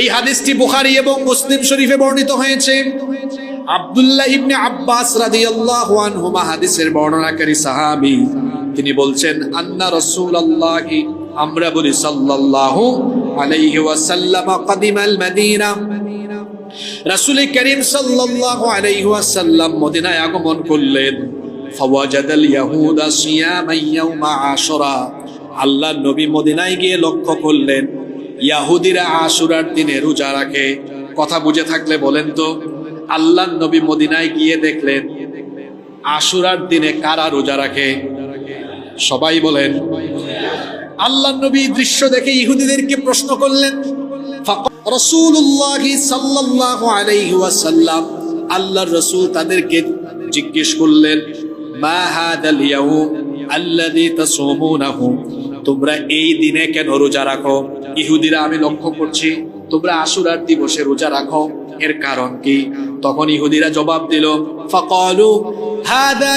এই হাদিসটি বুখারী এবং মুসলিম শরীফে বর্ণিত হয়েছে। আব্দুল্লাহ ইবনে আব্বাস রাদিয়াল্লাহু আনহুমা হাদিসের বর্ণনাকারী সাহাবী, তিনি বলছেন, আন্না রাসূলুল্লাহ, আমরা বলি সাল্লাল্লাহু আলাইহি ওয়াসাল্লাম, কাদিমাল মদিনা। রাসূল করিম সাল্লাল্লাহু আলাইহি ওয়াসাল্লাম মদিনায় আগমন করলেন। ফাওয়াজাদাল ইয়াহুদা সিয়ামা ইয়াউমা আশরা। আল্লাহ নবী মদিনায় গিয়ে লক্ষ্য করলেন ইয়াহুদিরা আশুরার দিনে রোজা রাখে। কথা বুঝে থাকলে বলেন তো, আল্লাহ নবী মদিনায় গিয়ে দেখলেন, আশুরার দিনে কারা রোজা রাখে? সবাই বলেন, আল্লাহ নবী দৃশ্য দেখে ইহুদিদেরকে প্রশ্ন করলেন ওয়াসাল্লাম। আল্লাহর রসুল তাদেরকে জিজ্ঞেস করলেন, মা আল্লাযী তাসুমুনাহু? তোমরা এই দিনে কেন রোজা রাখো? ইহুদিরা, আমি লক্ষ্য করছি, তোমরা আশুরার দিবসে রোজা রাখো। এর কারণ কি? তখন ইহুদিরা জবাব দিল, ফাকালু, হাদা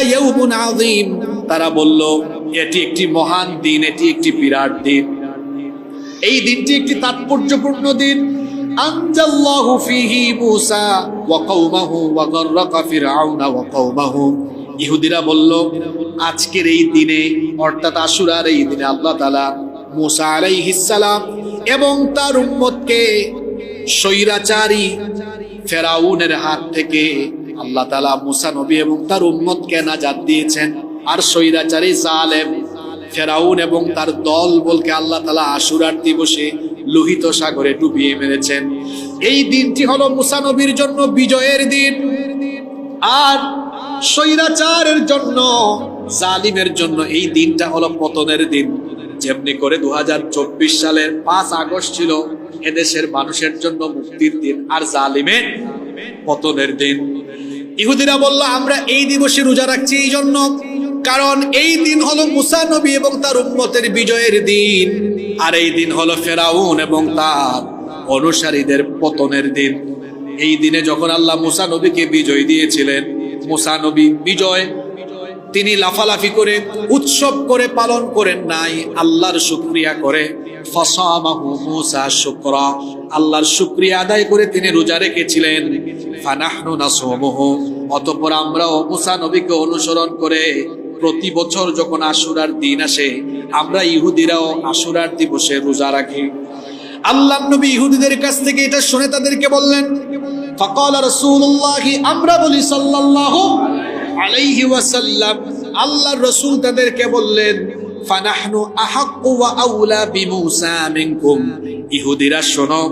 তারা বলল, এটি একটি মহান দিন, এটি একটি বিরাট দিন। এই দিনটি একটি তাৎপর্যপূর্ণ দিন। আনজাল্লাহু ফিহি মূসা ওয়া কওমাহু ওয়া গাররাকা ফিরআউনা ওয়া কওমাহু। ইহুদিরা বলল, আজকের এই দিনে, অর্থাৎ আশুরার এই দিনে আল্লাহ তাআলা মূসা আলাইহিস সালাম এবং তার উম্মতকে স্বৈরাচারী ফেরাউনের হাত থেকে আল্লাহ তাআলা মূসা নবী এবং তার উম্মতকে নাজাত দিয়েছেন। আর স্বৈরাচারী জালেম ফেরাউন এবং তার দল বলকে আল্লাহ তালা আশুরার দিবসে লোহিত সাগরে ডুবিয়ে মেরেছেন। এই দিনটি হলো মুসানবীর জন্য বিজয়ের দিন। আর স্বৈরাচারের জন্য, জালিমের জন্য এই দিনটা হলো পতনের দিন। যেমনি করে দু হাজার চব্বিশ সালের পাঁচ আগস্ট ছিল, এদেশের মানুষের জন্য মুক্তির দিন আর জালিমের পতনের দিন। ইহুদিরা বলল, আমরা এই দিবসে রোজা রাখছি এই জন্য, কারণ এই দিন হলো মুসা নবী এবং তার উম্মতের বিজয়ের দিন। আর এই দিন হলো ফেরাউন এবং তার অনুসারীদের পতনের দিন। এই দিনে যখন আল্লাহ মুসা নবীকে বিজয় দিয়েছিলেন মুসা নবী বিজয়, তিনি লাফালাফি করে উৎসব করে পালন করেন নাই, আল্লাহর শুক্রিয়া করে। ফসামাহু মুসা শুকরা, আল্লাহর শুক্রিয়া আদায় করে তিনি রোজা রেখেছিলেন। ফানাহনু নাসুমুহু, অতঃপর আমরাও মুসা নবীকে অনুসরণ করে প্রতি বছর যখন আশুরার দিন আসে, আমরা ইহুদিরাও আশুরার দিবসে রোজা রাখি। আল্লাহ নবী ইহুদিদের কাছ থেকে এটা শুনে তাদেরকে বললেন ফকাল রাসূলুল্লাহি আমরা বলি সাল্লাল্লাহু আলাইহি ওয়াসাল্লাম। আল্লাহর রাসূল তাদেরকে বললেন, ফানাহনু আহাক্কু ওয়া আউলা বিমূসা মিনকুম। ইহুদিরা, শোনো,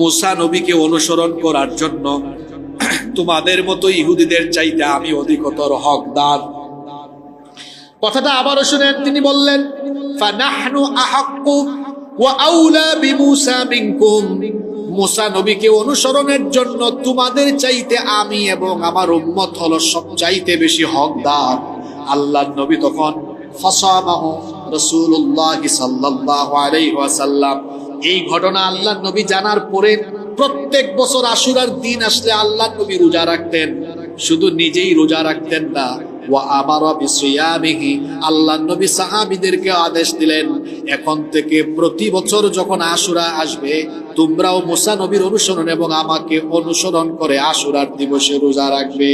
মুসা নবীকে অনুসরণ করার জন্য তোমাদের মতো ইহুদিদের চাইতে আমি অধিকতর হকদার। কথাটা আবারও শুনেন, তিনি বললেন, ফানাহনু আহাক্কু ওয়া আউলা বিমুসা মিনকুম। মুসা নবীকে অনুসরণের জন্য তোমাদের চাইতে আমি এবং আমার উম্মত হলো সব চাইতে বেশি হকদার। আল্লাহর নবী তখন ফাসামাহু রাসূলুল্লাহ সাল্লাল্লাহু আলাইহি ওয়াসাল্লাম। এই ঘটনা আল্লাহর নবী জানার পরে প্রত্যেক বছর আশুরার দিন আসলে আল্লাহর নবী রোজা রাখতেন। শুধু নিজেই রোজা রাখতেন না আল্লাহ নবী আদেশ দিলেন, এখন থেকে প্রতি বছর যখন আশুরা আসবে, তোমরাও মুসা নবীর অনুসরণ এবং আমাকে অনুসরণ করে আশুরার দিবসে রোজা রাখবে।